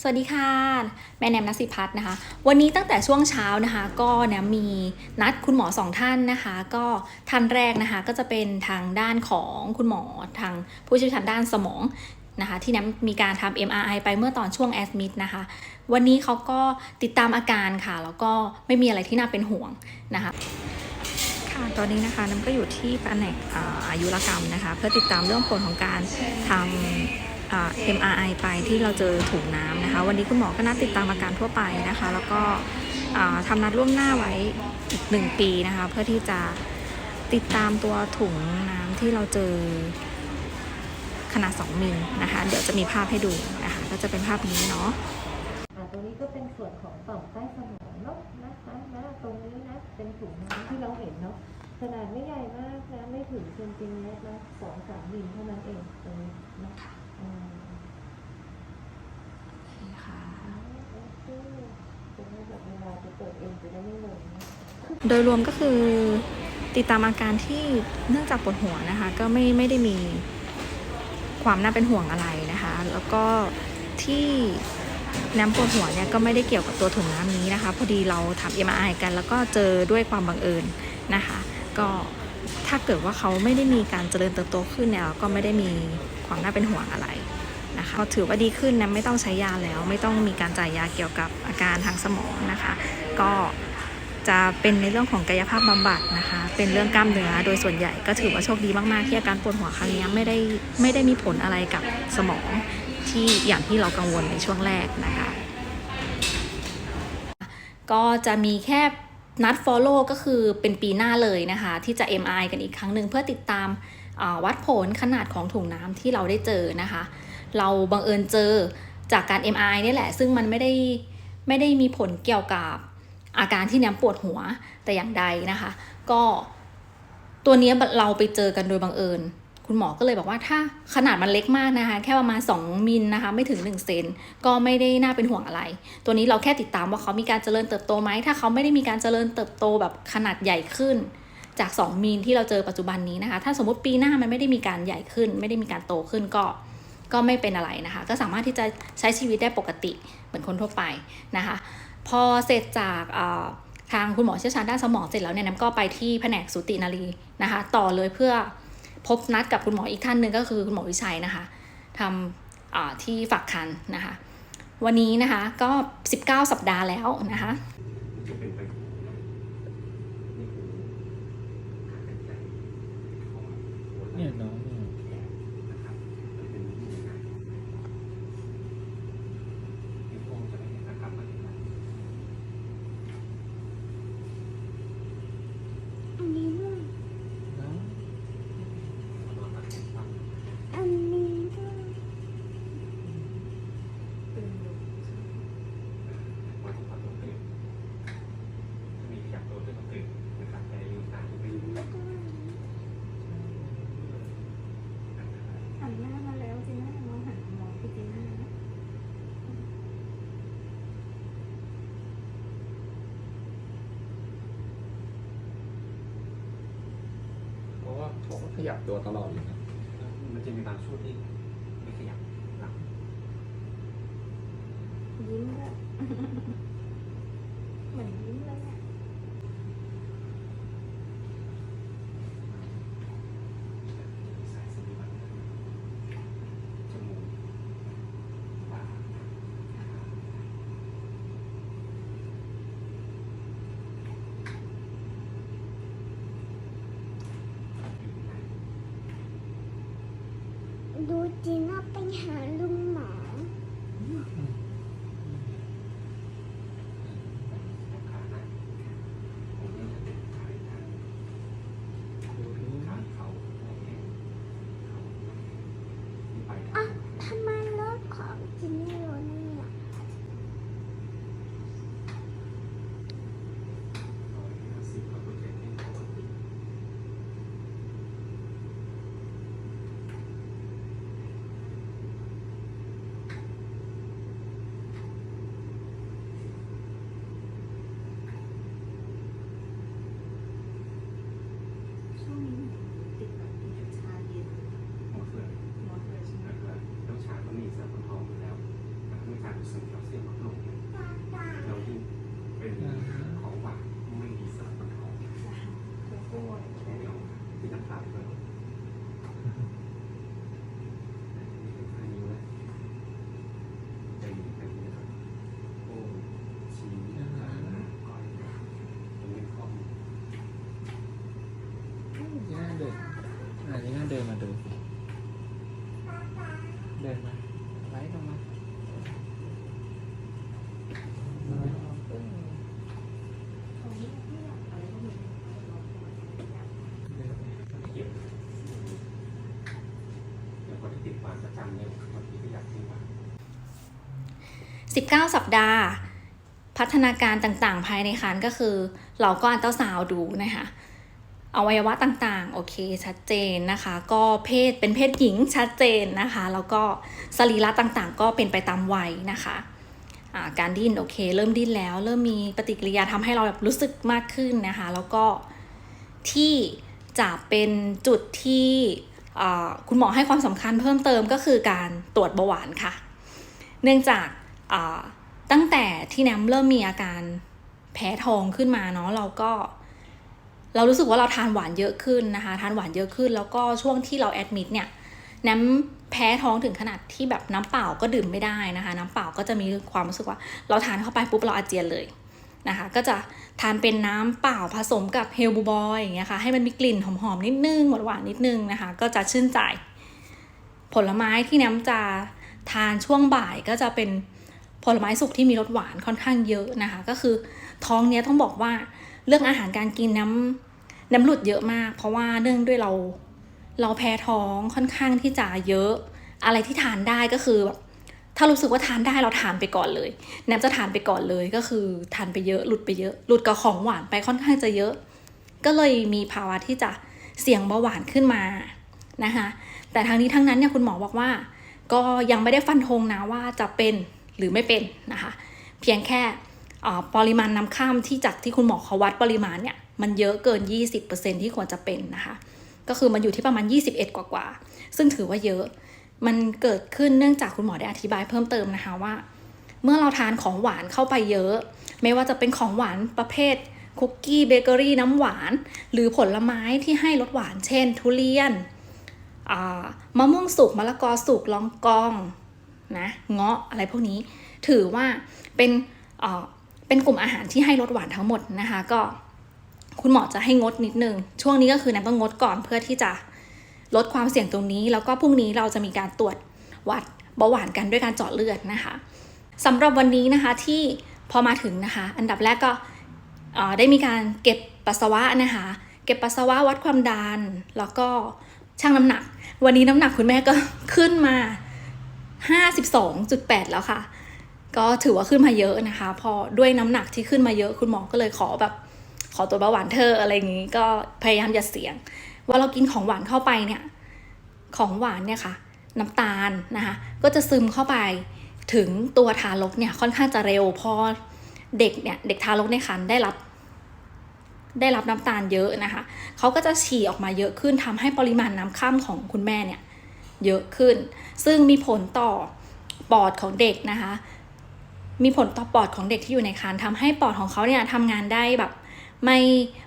สวัสดีค่ะแม่แนมนัสิพัฒน์นะคะ วันนี้ตั้งแต่ช่วงเช้านะคะ ก็เนี่ยมีนัดคุณหมอสองท่านนะคะ ก็ท่านแรกนะคะก็จะเป็นทางด้านของคุณหมอทางผู้เชี่ยวชาญด้านสมองนะคะที่แนมมีการทำ MRI ไปเมื่อตอนช่วงแอดมิดนะคะ วันนี้เขาก็ติดตามอาการค่ะ แล้วก็ไม่มีอะไรที่น่าเป็นห่วงนะคะค่ะตอนนี้นะคะน้ำก็อยู่ที่แผนกอายุรกรรมนะคะ เพื่อติดตามเรื่องผลของการทำ MRI ไปที่เราเจอถุงน้ำนะคะ วันนี้คุณหมอก็นัดติดตามอาการทั่วไปนะคะ แล้วก็อ่าทำนัดล่วงหน้าไว้อีกหนึ่งปีนะคะ เพื่อที่จะติดตามตัวถุงน้ำที่เราเจอขนาด 2 มิลนะคะ เดี๋ยวจะมีภาพให้ดูนะคะ ก็จะเป็นภาพนี้เนาะอ่าตรงนี้ก็เป็นส่วนของต่อมใต้สมองเนาะนะคะนะตรงนี้นะ เป็นถุงน้ำที่เราเห็นเนาะ ขนาดไม่ใหญ่มากนะ ไม่ถึงเซนติเมตรนะสองสามมิลเท่านั้นเองตรงนี้นะคะ โอเคจะได้แบบเวลาจะเปิดเองจะได้ไม่งงนะโดยรวมก็คือติดตามอาการที่เนื่องจากปวดหัวนะคะ ก็ไม่ไม่ได้มีความน่าเป็นห่วงอะไรนะคะ แล้วก็ที่น้ำปวดหัวเนี่ยก็ไม่ได้เกี่ยวกับตัวถุงน้ำนี้นะคะ พอดีเราทำ MRI กัน แล้วก็เจอด้วยความบังเอิญนะคะ ก็ถ้าเกิดว่าเขาไม่ได้มีการเจริญเติบโตขึ้นเนี่ยก็ไม่ได้มี ความน่าเป็นห่วงอะไรนะคะถือว่าดีขึ้นนะไม่ต้องใช้ยาแล้ว ไม่ต้องมีการจ่ายยาเกี่ยวกับอาการทางสมองนะคะ ก็จะเป็นในเรื่องของกายภาพบำบัดนะคะ เป็นเรื่องกล้ามเนื้อโดยส่วนใหญ่ก็ถือว่าโชคดีมากๆที่อาการปวดหัวครั้งนี้ไม่ได้ไม่ได้มีผลอะไรกับสมองที่อย่างที่เรากังวลในช่วงแรกนะคะ ก็จะมีแค่นัด follow ก็คือเป็นปีหน้าเลยนะคะ ที่จะ MRI กันอีกครั้งหนึ่งเพื่อติดตาม วัดผลขนาดของถุงน้ำที่เราได้เจอนะคะ เราบังเอิญเจอจากการ MRI นี่แหละ ซึ่งมันไม่ได้ไม่ได้มีผลเกี่ยวกับอาการที่แนมปวดหัวแต่อย่างใดนะคะ ก็ตัวนี้เราไปเจอกันโดยบังเอิญ คุณหมอก็เลยบอกว่าถ้าขนาดมันเล็กมากนะคะ แค่ประมาณ 2 มิลนะคะ ไม่ถึง 1 เซนก็ไม่ได้น่าเป็นห่วงอะไร ตัวนี้เราแค่ติดตามว่าเขามีการเจริญเติบโตไหมถ้าเขาไม่ได้มีการเจริญเติบโตแบบขนาดใหญ่ขึ้น จาก 2มิลที่เราเจอปัจจุบันนี้นะคะ ถ้าสมมติปีหน้ามันไม่ได้มีการใหญ่ขึ้น ไม่ได้มีการโตขึ้นก็ก็ไม่เป็นอะไรนะคะ ก็สามารถที่จะใช้ชีวิตได้ปกติเหมือนคนทั่วไปนะคะ พอเสร็จจากทางคุณหมอเชี่ยวชาญด้านสมองเสร็จแล้วเนี่ยน้ำก็ไปที่แผนกสูตินารีนะคะ ต่อเลยเพื่อพบนัดกับคุณหมออีกท่านหนึ่งก็คือคุณหมอวิชัยนะคะทำที่ฝักคันนะคะ วันนี้นะคะก็ 19 สัปดาห์แล้วนะคะ จะเป็นไปนี่คือการหายใจของหัวไหล่ เนี่ยน้องเนี่ย นะครับมันเป็นยังไงที่พ่อจะได้นะครับอธิบาย อันนี้ด้วย น้อง นอนหลับฟัง อันนี้ด้วย วันที่ความต้องตื่นถ้ามีขยับตัวจะต้องตื่นนะครับแต่ลืมตาจะไม่รู้ แล้วก็หันหน้ามาแล้วจีน่ามองหันมองพี่จีน่านะ เพราะว่าเขาก็ขยั บตัวตลอดเลยนะมันจะมีบางช่วงที่ไม่ขยับหลังยิ้มด้วยเหมือนยิ้มเลยเนี่ย สายสะดือจมูกปาก ดูจีน่ เดินมาไหลลงมาสิบเก้าสัปดาห์ พัฒนาการต่างๆ ภายในคันก็คือ เราก็อันเต้าสาวดูนะคะ อวัยวะต่างๆ โอเคชัดเจนนะคะ ก็เพศเป็นเพศหญิงชัดเจนนะคะ แล้วก็สรีระต่างๆ ก็เป็นไปตามวัยนะคะการดิ้นโอเค เริ่มดิ้นแล้ว เริ่มมีปฏิกิริยาทำให้เราแบบรู้สึกมากขึ้นนะคะ แล้วก็ที่จะเป็นจุดที่คุณหมอให้ความสำคัญเพิ่มเติมก็คือการตรวจเบาหวานค่ะ เนื่องจากตั้งแต่ที่แนมเริ่มมีอาการแพ้ท้องขึ้นมาเนาะเราก็ เรารู้สึกว่าเราทานหวานเยอะขึ้นนะคะ ทานหวานเยอะขึ้น แล้วก็ช่วงที่เราแอดมิดเนี่ยแนมแพ้ท้องถึงขนาดที่แบบน้ำเปล่าก็ดื่มไม่ได้นะคะ น้ำเปล่าก็จะมีความรู้สึกว่า เราทานเข้าไปปุ๊บเราอาเจียนเลยนะคะ ก็จะทานเป็นน้ำเปล่าผสมกับเฮลบูบอยอย่างเงี้ยค่ะ ให้มันมีกลิ่นหอมๆนิดนึงหวานๆนิดนึงนะคะ ก็จะชื่นใจ ผลไม้ที่น้ำจะทานช่วงบ่ายก็จะเป็นผลไม้สุกที่มีรสหวานค่อนข้างเยอะนะคะ ก็คือท้องเนี้ยต้องบอกว่า เรื่องอาหารการกินน้ำน้ำหลุดเยอะมาก เพราะว่าเนื่องด้วยเราเราแพ้ท้องค่อนข้างที่จะเยอะ อะไรที่ทานได้ก็คือแบบถ้ารู้สึกว่าทานได้เราทานไปก่อนเลยแนมจะทานไปก่อนเลยก็คือทานไปเยอะหลุดไปเยอะ หลุดกับของหวานไปค่อนข้างจะเยอะ ก็เลยมีภาวะที่จะเสี่ยงเบาหวานขึ้นมานะคะแต่ทางนี้ทั้งนั้นเนี่ยคุณหมอบอกว่า ก็ยังไม่ได้ฟันธงนะว่าจะเป็นหรือไม่เป็นนะคะ เพียงแค่ ปริมาณน้ำข้ามที่จากที่คุณหมอเขาวัดปริมาณเนี่ยมันเยอะเกิน 20%ที่ควรจะเป็นนะคะ ก็คือมันอยู่ที่ประมาณ 21กว่ากว่าๆซึ่งถือว่าเยอะ มันเกิดขึ้นเนื่องจากคุณหมอได้อธิบายเพิ่มเติมนะคะว่า เมื่อเราทานของหวานเข้าไปเยอะ ไม่ว่าจะเป็นของหวานประเภทคุกกี้เบเกอรี่น้ำหวาน หรือผลไม้ที่ให้รสหวาน เช่น ทุเรียนมะม่วงสุกมะละกอสุกลองกองนะเงาะอะไรพวกนี้ ถือว่าเป็น เป็นกลุ่มอาหารที่ให้รสหวานทั้งหมดนะคะ ก็คุณหมอจะให้งดนิดนึง ช่วงนี้ก็คือแนมต้องงดก่อนเพื่อที่จะลดความเสี่ยงตรงนี้ แล้วก็พรุ่งนี้เราจะมีการตรวจวัดเบาหวานกันด้วยการเจาะเลือดนะคะสำหรับวันนี้นะคะที่พอมาถึงนะคะ อันดับแรกก็ได้มีการเก็บปัสสาวะนะคะ เก็บปัสสาวะวัดความดันแล้วก็ชั่งน้ำหนัก วันนี้น้ำหนักคุณแม่ก็ขึ้นมา 52.8 แล้วค่ะ ก็ถือว่าขึ้นมาเยอะนะคะ พอด้วยน้ำหนักที่ขึ้นมาเยอะคุณหมอก็เลยขอแบบขอตัวเบาหวานเธออะไรอย่างนี้ก็พยายามอย่าเสี่ยง ว่าเรากินของหวานเข้าไปเนี่ยของหวานเนี่ยค่ะ น้ำตาลนะคะก็จะซึมเข้าไปถึงตัวทารกเนี่ยค่อนข้างจะเร็วพอเด็กเนี่ยเด็กทารกในครรภ์ได้รับ ได้รับน้ำตาลเยอะนะคะเขาก็จะฉี่ออกมาเยอะขึ้นทำให้ปริมาณน้ำข้ามของคุณแม่เนี่ยเยอะขึ้น ซึ่งมีผลต่อปอดของเด็กนะคะ มีผลต่อปอดของเด็กที่อยู่ในครรภ์ทำให้ปอดของเขาเนี่ยทำงานได้แบบไม่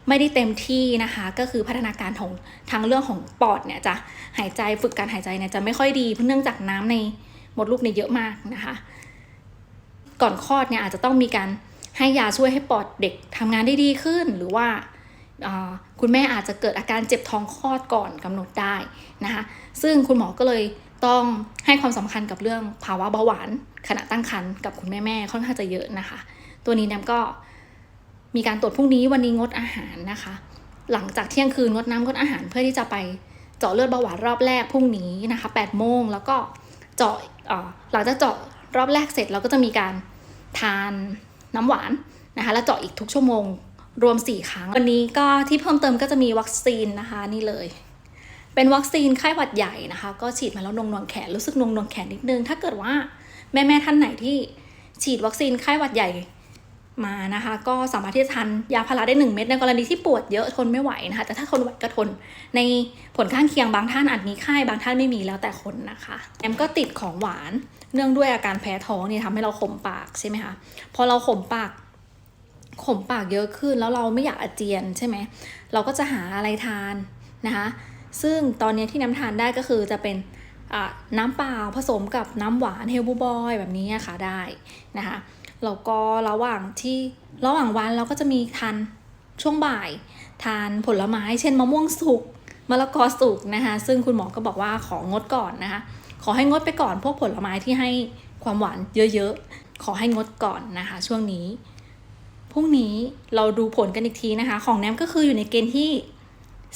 ไม่ได้เต็มที่นะคะ ก็คือพัฒนาการของทางเรื่องของปอดเนี่ยจะหายใจฝึกการหายใจเนี่ยจะไม่ค่อยดีเพราะเนื่องจากน้ำในมดลูกเนี่ยเยอะมากนะคะ ก่อนคลอดเนี่ยอาจจะต้องมีการให้ยาช่วยให้ปอดเด็กทำงานได้ดีขึ้น หรือว่าอ่าคุณแม่อาจจะเกิดอาการเจ็บท้องคลอดก่อนกำหนดได้นะคะ ซึ่งคุณหมอก็เลย ต้องให้ความสำคัญกับเรื่องภาวะเบาหวานขณะตั้งครรภ์กับคุณแม่ๆค่อนข้างจะเยอะนะคะ ตัวนี้แนมก็มีการตรวจพรุ่งนี้วันนี้งดอาหารนะคะ หลังจากเที่ยงคืนงดน้ำงดอาหารเพื่อที่จะไปเจาะเลือดเบาหวานรอบแรกพรุ่งนี้นะคะ8โมงแล้วก็เจาะหลังจากเจาะรอบแรกเสร็จเราก็จะมีการทานน้ำหวานนะคะแล้วเจาะอีกทุกชั่วโมงรวม 4 ครั้ง วันนี้ก็ที่เพิ่มเติมก็จะมีวัคซีนนะคะนี่เลย เป็นวัคซีนไข้หวัดใหญ่นะคะ ก็ฉีดมาแล้วนงนวงแขนรู้สึกนงนวงแขนนิดนึง ถ้าเกิดว่าแม่แม่ท่านไหนที่ฉีดวัคซีนไข้หวัดใหญ่มานะคะ ก็สามารถที่จะทานยาพาราได้ 1 เม็ดในกรณีที่ปวดเยอะทนไม่ไหวนะคะ แต่ถ้าทนไหวก็ทน ในผลข้างเคียงบางท่านอาจมีไข้บางท่านไม่มีแล้วแต่คนนะคะแอมก็ติดของหวานเนื่องด้วยอาการแพ้ท้องเนี่ยทำให้เราขมปากใช่ไหมคะพอเราขมปากขมปากเยอะขึ้นแล้วเราไม่อยากอาเจียนใช่ไหมเราก็จะหาอะไรทานนะคะ ซึ่งตอนนี้ที่น้ำทานได้ก็คือจะเป็นน้ำเปล่าผสมกับน้ำหวานเฮลบูบอยแบบนี้ค่ะได้นะคะแล้วก็ระหว่างที่ระหว่างวันเราก็จะมีทานช่วงบ่าย ทานผลไม้เช่นมะม่วงสุกมะละกอสุกนะคะ ซึ่งคุณหมอก็บอกว่าของดก่อนนะคะ ขอให้งดไปก่อนพวกผลไม้ที่ให้ความหวานเยอะๆ ขอให้งดก่อนนะคะ ช่วงนี้พรุ่งนี้เราดูผลกันอีกทีนะคะ ของแนมก็คืออยู่ในเกณฑ์ที่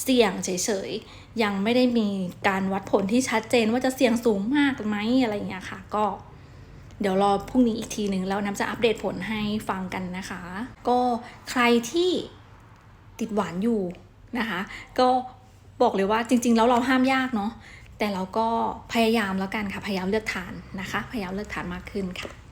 เสี่ยงเฉยๆ ยังไม่ได้มีการวัดผลที่ชัดเจนว่าจะเสี่ยงสูงมากไหมอะไรอย่างเงี้ยค่ะ ก็เดี๋ยวรอพรุ่งนี้อีกทีหนึ่งแล้วน้ำจะอัปเดตผลให้ฟังกันนะคะ ก็ใครที่ติดหวานอยู่นะคะ ก็บอกเลยว่าจริง ๆ แล้วเราห้ามยากเนาะแต่เราก็พยายามแล้วกันค่ะ พยายามเลือกทานนะคะ พยายามเลือกทานมากขึ้นค่ะ